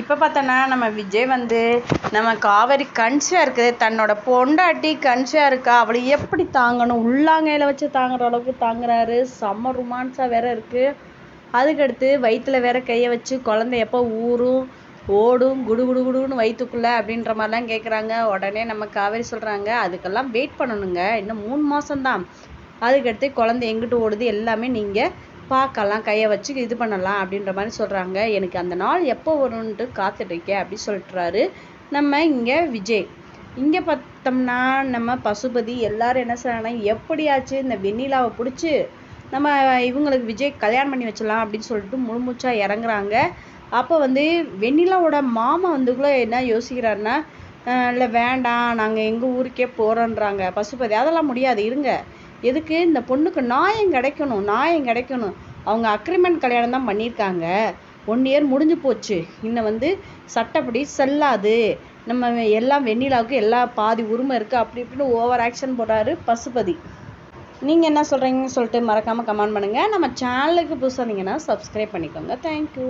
இப்போ பார்த்தோன்னா நம்ம விஜய் வந்து நம்ம காவேரி கன்சியாக இருக்குது. தன்னோட பொண்டாட்டி கன்சியாக இருக்கா? அவளை எப்படி தாங்கணும்? உள்ளாங்கையில் வச்சு தாங்குற அளவுக்கு தாங்குறாரு. செம்ம ரொமான்ஸாக வேற இருக்குது அதுக்கடுத்து வயிற்றுல வேற கையை வச்சு குழந்தை எப்போ ஊறும் ஓடும் குடு குடு குடுன்னு வயிற்றுக்குள்ளே அப்படின்ற மாதிரிலாம் கேட்குறாங்க உடனே நம்ம காவேரி சொல்கிறாங்க அதுக்கெல்லாம் வெயிட் பண்ணணுங்க. இன்னும் மூணு மாதம்தான் அதுக்கடுத்து குழந்தை எங்கிட்டு ஓடுது? எல்லாமே நீங்கள் பார்க்கலாம் கையை வச்சு இது பண்ணலாம் அப்படின்ற மாதிரி சொல்கிறாங்க எனக்கு அந்த நாள் எப்போ வரும்ன்ட்டு காத்துட்ருக்கேன் அப்படின்னு சொல்லிட்டுறாரு. நம்ம இங்கே விஜய். இங்கே பார்த்தோம்னா நம்ம பசுபதி எல்லாரும் என்ன செய்றாங்கன்னா எப்படியாச்சு இந்த வெண்ணிலாவை பிடிச்சி நம்ம இவங்களுக்கு விஜய் கல்யாணம் பண்ணி வச்சிடலாம் அப்படின்னு சொல்லிட்டு முழுமூச்சா இறங்குறாங்க. அப்போ வந்து வெண்ணிலாவோட மாமா வந்துக்குள்ளே என்ன யோசிக்கிறாருன்னா இல்லை வேண்டாம் நாங்கள் எங்கள் ஊருக்கே போகிறோன்றாங்க பசுபதி அதெல்லாம் முடியாது இருங்க. எதுக்கு? இந்த பொண்ணுக்கு நியாயம் கிடைக்கணும் நியாயம் கிடைக்கணும். அவங்க அக்ரிமெண்ட் கல்யாணம் தான் பண்ணியிருக்காங்க. ஒன் இயர் முடிஞ்சு போச்சு. இன்னும் வந்து சட்டப்படி செல்லாது. நம்ம எல்லாம் வெண்ணிலாவுக்கு எல்லா பாதி உரிமை இருக்குது அப்படி இப்படின்னு ஓவர் ஆக்ஷன் போடுறாரு பசுபதி. நீங்கள் என்ன சொல்கிறீங்கன்னு சொல்லிட்டு மறக்காமல் கமெண்ட் பண்ணுங்கள் நம்ம சேனலுக்கு புதுசாக இருந்தீங்கன்னா சப்ஸ்கிரைப் பண்ணிக்கோங்க. தேங்க்யூ